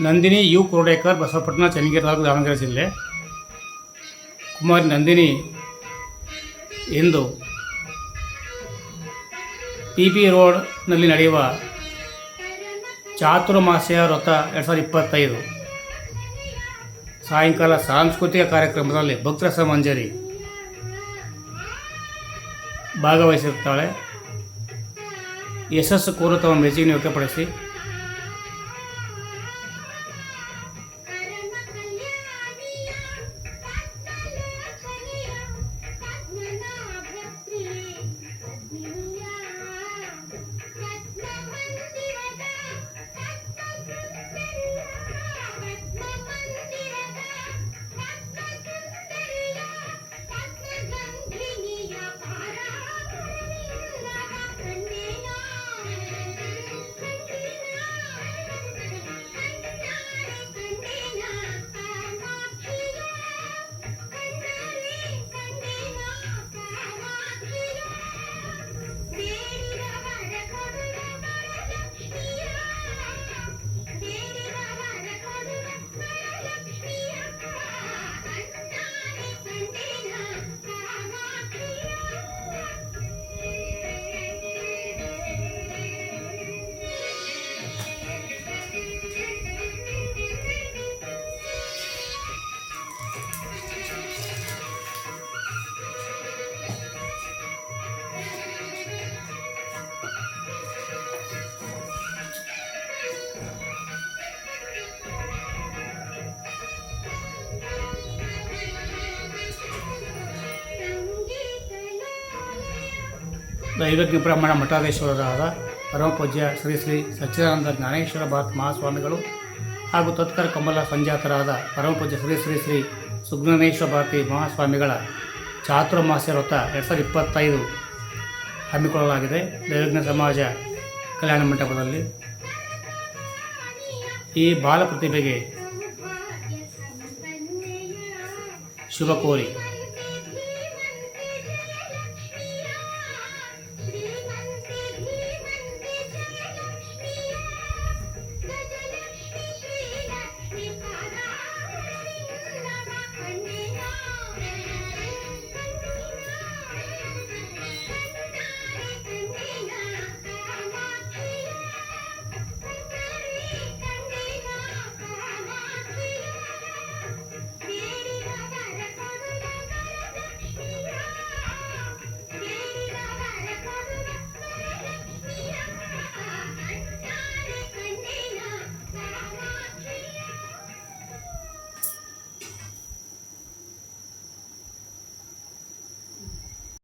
Nandini U Kurudekar, Basavapattana, Channagiri taluk Davanagere ಜಿಲ್ಲೆ. ಕುಮಾರಿ ನಂದಿನಿ ಎಂದು P P ರೋಡ್ನಲ್ಲಿ ನಡೆಯುವ ಚಾತುರ್ಮಾಸ್ಯ ವ್ರತ ಎರಡು ಸಾವಿರದ ಇಪ್ಪತ್ತೈದು. ಸಾಯಂಕಾಲ ಸಾಂಸ್ಕೃತಿಕ ಕಾರ್ಯಕ್ರಮದಲ್ಲಿ ಭಕ್ತರ ಸಮಂಜರಿ ಭಾಗವಹಿಸಿರುತ್ತಾಳೆ. ಯಶಸ್ಸು ಕೋರು ತಮ್ಮ ಮೆಚ್ಚುಗೆ ವ್ಯಕ್ತಪಡಿಸಿ ದೈವಜ್ಞ ಬ್ರಾಹ್ಮಣ ಮಠಾಧೀಶ್ವರರಾದ ಪರಮಪೂಜ್ಯ ಶ್ರೀ ಶ್ರೀ ಸಚ್ಚಿದಾನಂದ ಜ್ಞಾನೇಶ್ವರ ಭಾರತ್ ಮಹಾಸ್ವಾಮಿಗಳು ಹಾಗೂ ತತ್ಕರ ಕಮಲ ಸಂಜಾತರಾದ ಪರಮಪೂಜ್ಯ ಶ್ರೀ ಶ್ರೀ ಶ್ರೀ ಸುಜ್ಞಾನೇಶ್ವರ ಭಾರತಿ ಮಹಾಸ್ವಾಮಿಗಳ ಚಾತುರ್ಮಾಸ್ಯ ವ್ರತ ಎರಡು ಸಾವಿರದ ಇಪ್ಪತ್ತೈದು ಹಮ್ಮಿಕೊಳ್ಳಲಾಗಿದೆ. ದೈವಜ್ಞ ಸಮಾಜ ಕಲ್ಯಾಣ ಮಂಟಪದಲ್ಲಿ. ಈ ಬಾಲ ಪ್ರತಿಭೆಗೆ ಶುಭ ಕೋರಿ.